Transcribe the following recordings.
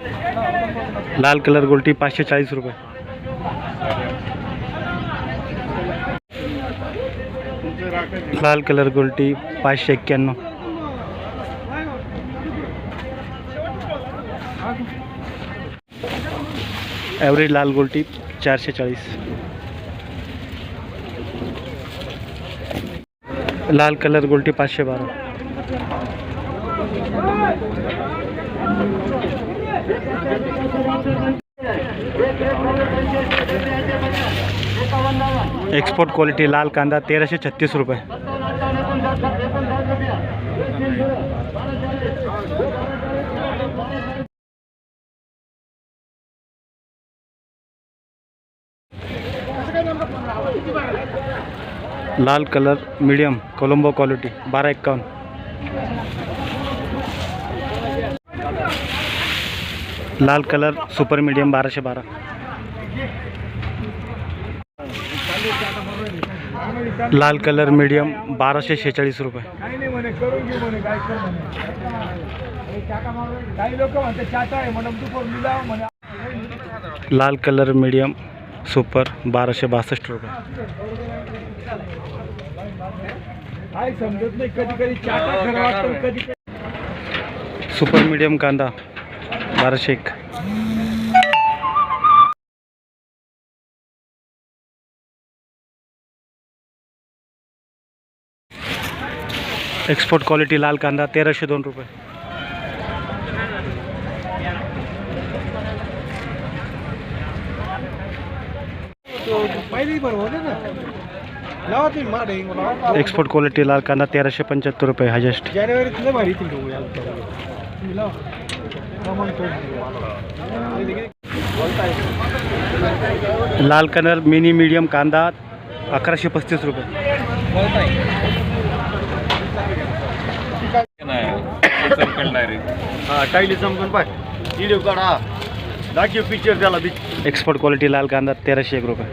लाल colour गोल्टी पाचशे चाळीस रुपये. लाल कलर गोल्टी पाचशे एक्क्याण्णव. ॲव्हरेज लाल गोल्टी चारशे चाळीस. लाल कलर गोल्टी पाचशे बारा. एक्सपोर्ट क्वालिटी लाल कांदा तेराशे छत्तीस रुपये. लाल कलर मीडियम कोलंबो क्वालिटी बारह एक्कावन्न. लाल कलर, सुपर मीडियम बाराशे बारा लाल कलर मीडियम बाराशे शेहेचाळीस रुपये लाल कलर मीडियम सुपर बाराशे बासष्ट रुपये सुपर मीडियम कांदा। एक एक्सपोर्ट क्वालिटी लाल कांदा, तेराशे दोन रुपये. एक्सपोर्ट क्वालिटी लाल कांदा, तेराशे पंच्याहत्तर रुपये हायेस्ट जानेवारीत लाल कलर मिनी मीडियम कांदा अकराशे पस्तीस रुपये. हा टाईली संपून पाय व्हिडिओ काढा. दाखव पिक्चर त्याला एक्सपोर्ट क्वालिटी लाल कांदा तेराशे एक रुपये.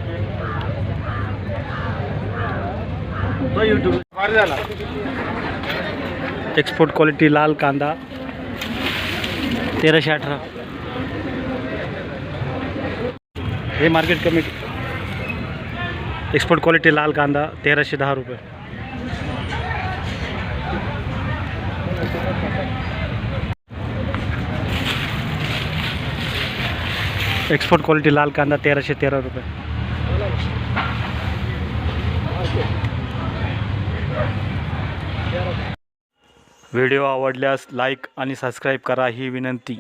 युट्यूब झाला एक्सपोर्ट क्वालिटी लाल कांदा. तेराशे अठारह। ये मार्केट कमेटी एक्सपोर्ट क्वालिटी लाल कांदा, तेरह से दह रुपये एक्सपोर्ट क्वालिटी लाल कांदा, तेरह से तेरह रुपये व्हिडिओ आवडल्यास लाईक आणि सबस्क्राईब करा ही विनंती.